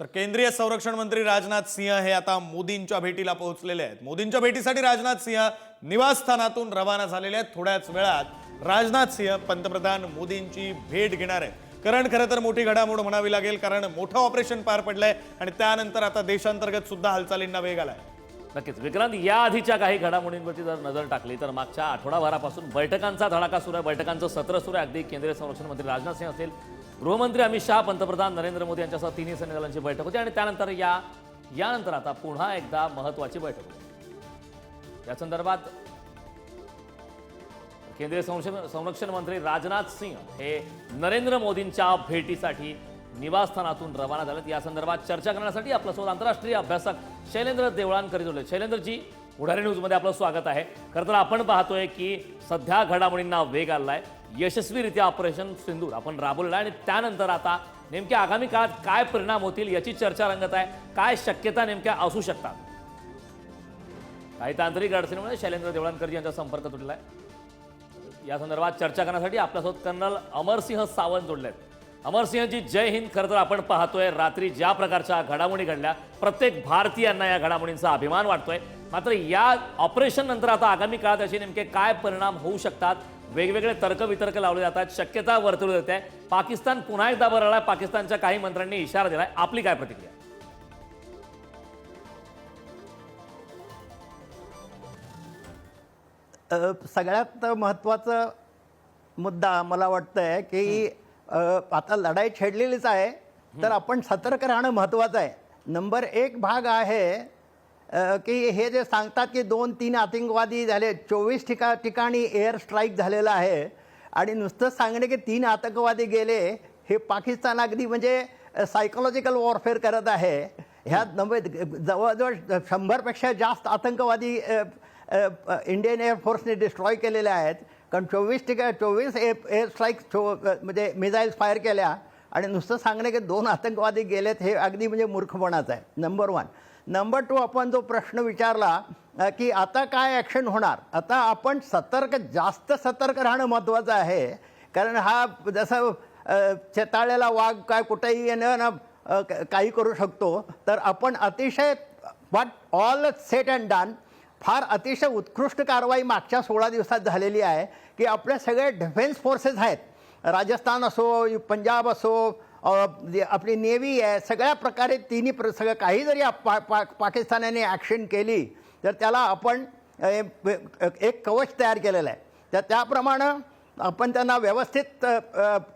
तर केंद्रीय संरक्षण मंत्री राजनाथ सिंह हे आता मोदींच्या भेटीला पोहोचलेले आहेत. मोदींच्या भेटीसाठी राजनाथ सिंह निवासस्थानातून रवाना झालेले आहेत. थोड्याच वेळात राजनाथ सिंह पंतप्रधान मोदींची भेट घेणार आहेत. कारण खरं तर मोठी घडामोड म्हणावी लागेल कारण मोठं ऑपरेशन पार पडलंय आणि त्यानंतर आता देशांतर्गत सुद्धा हालचालींना वेग आलाय. नक्कीच. विक्रांत या आधीच्या काही घडामोडींवरती जर नजर टाकली तर मागच्या आठवडाभरापासून बैठकांचा धडाका सुरू आहे. बैठकांचं सत्र सुरू आहे. अगदी केंद्रीय संरक्षण मंत्री राजनाथ सिंह असेल गृहमंत्री अमित शहा पंतप्रधान नरेंद्र मोदी यांच्यासह तिन्ही सैन्य बैठक होती आणि त्यानंतर या यानंतर आता पुन्हा एकदा महत्वाची बैठक होती. या संदर्भात केंद्रीय संरक्षण मंत्री राजनाथ सिंह हे नरेंद्र मोदींच्या भेटीसाठी निवासस्थानातून रवाना झालेत. या संदर्भात चर्चा करण्यासाठी आपल्यासोबत आंतरराष्ट्रीय अभ्यासक शैलेंद्र देवळांकर जोडले शैलेंद्रजी उढारी न्यूजमध्ये आपलं स्वागत आहे. खरं तर आपण पाहतोय की सध्या घडामोडींना वेग आलाय यशस्वीरित्या ऑपरेशन सिंदूर आपण राबवलं आहे. आणि त्यानंतर आता नेमक्या आगामी काळात काय परिणाम होतील याची चर्चा रंगत आहे. काय शक्यता नेमक्या असू शकतात? काही तांत्रिक अडचणीमुळे शैलेंद्र देवळांकरजी यांचा संपर्क तुटला आहे. या संदर्भात चर्चा करण्यासाठी आपल्यासोबत कर्नल अमरसिंह सावंत जोडले आहेत अमरसिंहजी जय हिंद. खरं तर आपण पाहतोय रात्री ज्या प्रकारच्या घडामोडी घडल्या प्रत्येक भारतीयांना या घडामोडींचा अभिमान वाटतोय. मात्र या ऑपरेशन नंतर आता आगामी काळात असे नेमके काय परिणाम होऊ शकतात? वेगवेगळे तर्कवितर्क लावले जातात शक्यता वर्तवली जाते. पाकिस्तान पुन्हा एकदा बरळला पाकिस्तानच्या काही मंत्र्यांनी इशारा दिलाय. आपली काय प्रतिक्रिया? सगळ्यात महत्त्वाचा मुद्दा मला वाटतं आहे की आता लढाई छेडलेलीच आहे तर आपण सतर्क राहणं महत्त्वाचं आहे. नंबर एक भाग आहे की हे जे सांगतात की दोन तीन आतंकवादी झाले चोवीस ठिका ठिकाणी एअर स्ट्राईक झालेला आहे आणि नुसतं सांगणे की तीन आतंकवादी गेले हे पाकिस्तान अगदी म्हणजे सायकोलॉजिकल वॉरफेअर करत आहे. ह्या नव्हे जवळजवळ शंभरपेक्षा जास्त आतंकवादी इंडियन एअरफोर्सने डिस्ट्रॉय केलेले आहेत. कारण चोवीस ठिकाण चोवीस ए एअर स्ट्राईक चो म्हणजे मिझाईल्स फायर केल्या आणि नुसतं सांगणे की दोन आतंकवादी गेलेत हे अगदी म्हणजे मूर्खपणाचं आहे नंबर वन नंबर टू आपण जो प्रश्न विचारला की आता काय ॲक्शन होणार? आता आपण सतर्क जास्त सतर्क राहणं महत्त्वाचं आहे. कारण हा जसं अ, चेताळलेला वाघ काय कुठेही येणं ना काही करू शकतो. तर आपण अतिशय but all set and done फार अतिशय उत्कृष्ट कारवाई मागच्या सोळा दिवसात झालेली आहे की आपले सगळे डिफेन्स फोर्सेस आहेत. राजस्थान असो पंजाब असो आपली नेव्ही आहे सगळ्या प्रकारे तिन्ही प्र सगळं काही जरी पा पा पाकिस्तानाने ॲक्शन केली तर त्याला आपण एक कवच तयार केलेलं आहे. तर त्याप्रमाणे आपण त्यांना व्यवस्थित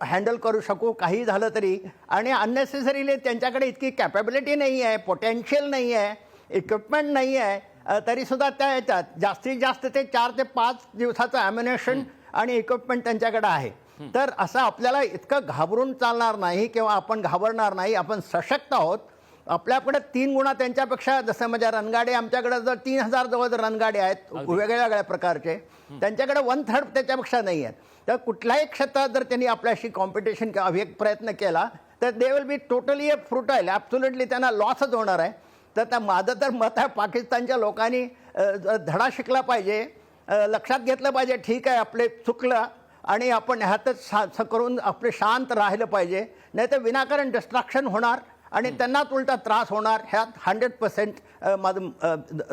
हँडल करू शकू काही झालं तरी. आणि अननेसेसरीली त्यांच्याकडे इतकी कॅपॅबिलिटी नाही आहे पोटेन्शियल नाही आहे इक्विपमेंट नाही आहे तरीसुद्धा त्या येतात जास्तीत जास्त ते चार ते पाच दिवसाचं ॲम्युनेशन आणि इक्विपमेंट त्यांच्याकडे आहे. तर असं आपल्याला इतकं घाबरून चालणार नाही किंवा आपण घाबरणार नाही आपण सशक्त आहोत. आपल्याकडे तीन गुणा त्यांच्यापेक्षा जसं म्हणजे रणगाडे आमच्याकडे जर तीन हजार जवळ रणगाडे आहेत वेगळ्या वेगळ्या प्रकारचे त्यांच्याकडे वन थर्ड त्याच्यापेक्षा नाही आहेत. तर कुठल्याही क्षेत्रात जर त्यांनी आपल्याशी कॉम्पिटिशन किंवा प्रयत्न केला तर दे विल बी टोटली ए फ्रुटाईल ॲब्सुलेटली त्यांना लॉसच होणार आहे. तर त्या माझं तर मत आहे पाकिस्तानच्या लोकांनी धडा शिकला पाहिजे. लक्षात घेतलं पाहिजे ठीक आहे आपले चुकलं आणि आपण ह्यातच शा करून आपले शांत राहिलं पाहिजे. नाही तर विनाकारण डिस्ट्रॅक्शन होणार आणि त्यांनाच उलटा त्रास होणार. ह्यात हंड्रेड पर्सेंट माझं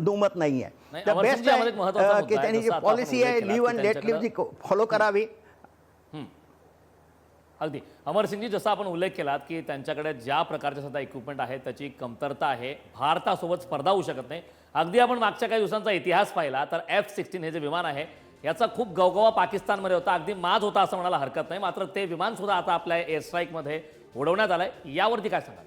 दुमत नाही आहे तर बेस्ट आहे की. त्यांनी जी पॉलिसी आहे लिव्ह अँड लेट लिव्ह जी फॉलो करावी. अगदी. अमरसिंगजी जसा आपण उल्लेख केलात की त्यांच्याकडे ज्या प्रकारचे सध्या इक्विपमेंट आहे त्याची कमतरता आहे. भारतासोबत स्पर्धा होऊ शकत नाही. अगदी आपण मागच्या काही दिवसांचा इतिहास पाहिला तर एफ सिक्स्टीन हे जे विमान आहे याचा खूप गवगवा पाकिस्तानमध्ये होता. अगदी माज होता असं म्हणायला हरकत नाही. मात्र ते विमान सुद्धा आता आपल्या एअर स्ट्राईकमध्ये उडवण्यात आलंय. यावरती काय सांगाल?